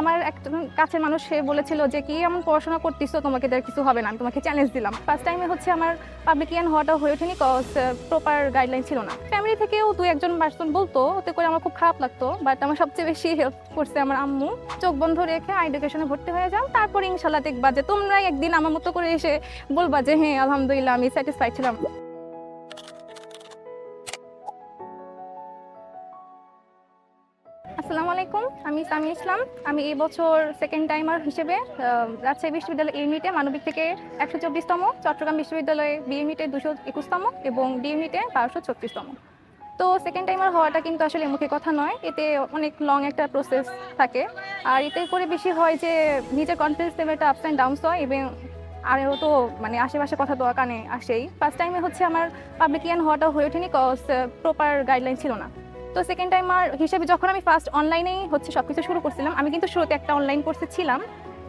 আমার একজন কাছের মানুষ, সে বলেছিল যে, কি এমন পড়াশোনা করতেছো? তোমাকে দেওয়ার কিছু হবে না। আমি তোমাকে চ্যালেঞ্জ দিলাম। ফার্স্ট টাইমে হচ্ছে আমার পাবলিকিয়ান হওয়াটা হয়ে ওঠেনি কজ প্রপার গাইডলাইন ছিল না। ফ্যামিলি থেকেও দু একজন পার্সন বলতো, ওতে করে আমার খুব খারাপ লাগতো। বাট আমার সবচেয়ে বেশি হেল্প করছে আমার আম্মু। চোখ বন্ধ রেখে এডুকেশনে ভর্তি হয়ে যাও। তারপর ইনশাল্লাহ দেখবা যে, তোমরাই একদিন আমার মতো করে এসে বলবা যে হ্যাঁ আলহামদুলিল্লাহ, আমি স্যাটিসফাইড ছিলাম। আসসালামু আলাইকুম। আমি সামি ইসলাম। আমি বছর সেকেন্ড টাইমার হিসেবে রাজশাহী বিশ্ববিদ্যালয় ইউনিটে মানবিক থেকে একশো চব্বিশতম, চট্টগ্রাম বিশ্ববিদ্যালয়ে বি ইউনিটে দুশো একুশতম এবং ডি ইউনিটে বারোশো ছত্রিশতম। তো সেকেন্ড টাইমার হওয়াটা কিন্তু আসলে মুখে কথা নয়। এতে অনেক লং একটা প্রসেস থাকে। আর এতে করে বেশি হয় যে, নিজের কনফিডেন্স লেভেলটা আপস অ্যান্ড ডাউনস হয় এবং আরও তো মানে আশেপাশে কথা তো কানে আসেই। ফার্স্ট টাইমে হচ্ছে আমার পাবলিকিয়ান হওয়াটা হয়ে ওঠেনি কজ প্রপার গাইডলাইন ছিল না। তো সেকেন্ড টাইমার হিসেবে যখন আমি ফার্স্ট অনলাইনেই হচ্ছে সব কিছু শুরু করছিলাম, আমি কিন্তু শুরুতে একটা অনলাইন কোর্সে ছিলাম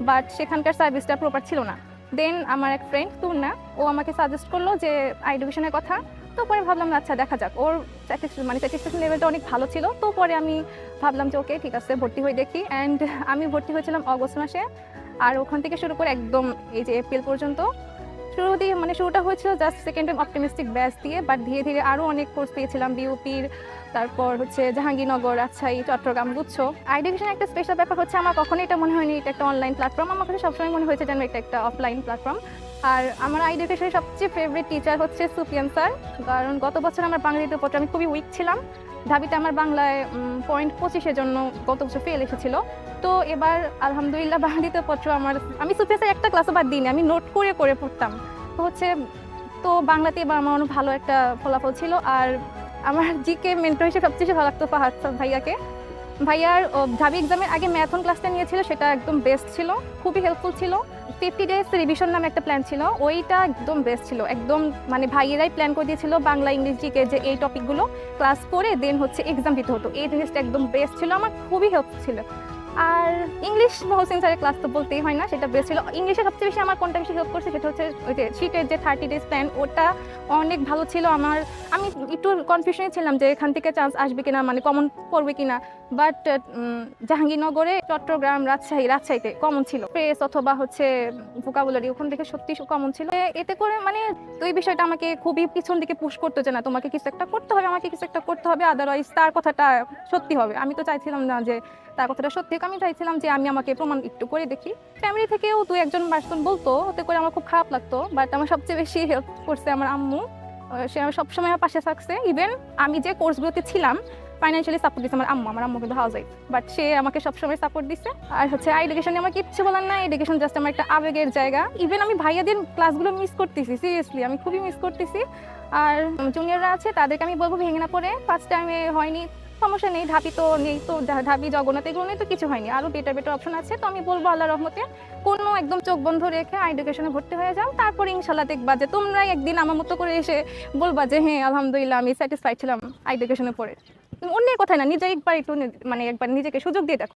বাট সেখানকার সার্ভিসটা প্রপার ছিল না। দেন আমার এক ফ্রেন্ড তুর্না ও আমাকে সাজেস্ট করল যে আই এডুকেশনের কথা। তো পরে ভাবলাম আচ্ছা দেখা যাক। ওর মানে স্যাটিসফ্যাকশন লেভেলটা অনেক ভালো ছিল। তো পরে আমি ভাবলাম যে, ওকে, ঠিক আছে, ভর্তি হয়ে দেখি। অ্যান্ড আমি ভর্তি হয়েছিলাম অগস্ট মাসে। আর ওখান থেকে শুরু করে একদম এই যে এপ্রিল পর্যন্ত শুরু দিয়ে মানে শুরুটা হয়েছিল just second time optimistic batch দিয়ে বাট ধীরে ধীরে আরও অনেক কোর্স পেয়েছিলাম বিউপির তারপর হচ্ছে জাহাঙ্গীরনগর, রাজশাহী, চট্টগ্রাম, গুচ্ছ। এডুকেশন একটা স্পেশাল ব্যাপার হচ্ছে আমার কখনোই এটা মনে হয়নি, এটা একটা অনলাইন প্ল্যাটফর্ম আমার কাছে সবসময় মনে হয়েছে যেন এটা একটা অফলাইন প্ল্যাটফর্ম আর আমার এডুকেশনের সবচেয়ে ফেভারিট টিচার হচ্ছে সুফিয়ান স্যার। কারণ গত বছর আমার বাঙালিতে পত্র আমি খুবই উইক ছিলাম। ঢাবিতে আমার বাংলায় পয়েন্ট পঁচিশের জন্য গত বছর ফেল এসেছিল। তো এবার আলহামদুলিল্লাহ বাঙালিতে পত্র আমার, আমি সুফিয়ান স্যার একটা ক্লাসও বাদ দিইনি, আমি নোট করে করে পড়তাম। তো হচ্ছে, তো বাংলাতে এবার আমার অনেক ভালো একটা ফলাফল ছিল, আর আমার জিকে মেন্টর হিসেবে সবচেয়ে ভালো লাগতো ফাহাদ ভাইয়াকে। ভাইয়ার ঢাবি এক্সামের আগে ম্যাথন ক্লাসটা নিয়েছিল, সেটা একদম বেস্ট ছিল, খুবই হেল্পফুল ছিল। ফিফটি ডেজ রিভিশন নামে একটা প্ল্যান ছিল, ওইটা একদম বেস্ট ছিল। একদম মানে ভাইয়েরাই প্ল্যান করে দিয়েছিল বাংলা, ইংলিশ জিকে যে এই টপিকগুলো ক্লাস করে দেন হচ্ছে এক্সাম দিতে হতো। এই জিনিসটা একদম বেস্ট ছিল, আমার খুবই হেল্পফুল ছিল। আর ইংলিশ মহসিন স্যারের ক্লাস তো বলতেই হয় না, সেটা বেস্ট ছিল। ইংলিশে সবচেয়ে বেশি আমার কোনটা বেশি হেল্প করছে সেটা হচ্ছে ওই যে শীতের যে থার্টি ডেজ প্ল্যান ওটা অনেক ভালো ছিল আমার। আমি একটু কনফিউশনে ছিলাম যে এখান থেকে চান্স আসবে কিনা মানে কমন পড়বে কিনা। বাট জাহাঙ্গীরনগরে, চট্টগ্রাম, রাজশাহী, রাজশাহীতে কমন ছিল। প্রেস অথবা হচ্ছে ভোকাবুলারি ওখান থেকে সত্যি কমন ছিল। এতে করে মানে এই বিষয়টা আমাকে খুবই পিছন দিকে পুশ করতো যে না, তোমাকে কিছু একটা করতে হবে, আমাকে কিছু একটা করতে হবে আদারওয়াইজ তার কথাটা সত্যি হবে। আমি তো চাইছিলাম না যে তার কথাটা সত্যি হোক। আমি চাইছিলাম যে আমি আমাকে প্রমাণ একটু করে দেখি। ফ্যামিলি থেকেও দু একজন পার্সন বলতো, ওতে করে আমার খুব খারাপ লাগতো বাট আমার সবচেয়ে বেশি হেল্প করছে আমার আম্মু। সে আমার সবসময় আমার পাশে থাকছে। ইভেন আমি যে কোর্সগুলোতে ছিলাম ফাইন্যান্সিয়ালি সাপোর্ট দিচ্ছে আমার আম্মু আমার আম্মু কিন্তু হাউস বাট সে আমাকে সবসময় সাপোর্ট দিচ্ছে আর হচ্ছে এডুকেশনে আমার কিচ্ছু বলার না এডুকেশন জাস্ট আমার একটা আবেগের জায়গা। ইভেন আমি ভাইয়াদের ক্লাসগুলো মিস করতেছি সিরিয়াসলি আমি খুবই মিস করতেছি। আর জুনিয়ররা আছে, তাদেরকে আমি বলব ভেঙে না পড়ে। ফার্স্ট টাইমে হয়নি। সমস্যা নেই, ঢাবি তো নেই তো ঢাবি, জগন্নাথ, এগুলো নেই তো কিছু হয়নি। আরও বেটার বেটার অপশন আছে। তো আমি বলব আল্লাহ রহমতে, কোনো একদম চোখ বন্ধ রেখে এডুকেশনে ভর্তি হয়ে যাও। তারপর ইনশাল্লাহ দেখবা যে তোমরাই একদিন আমার মতো করে এসে বলবা যে হ্যাঁ আলহামদুলিল্লাহ আমি স্যাটিসফাইড ছিলাম এডুকেশনে পড়ে। অন্যের কথা না, নিজে একবার একটু মানে একবার নিজেকে সুযোগ দিয়ে দেখো।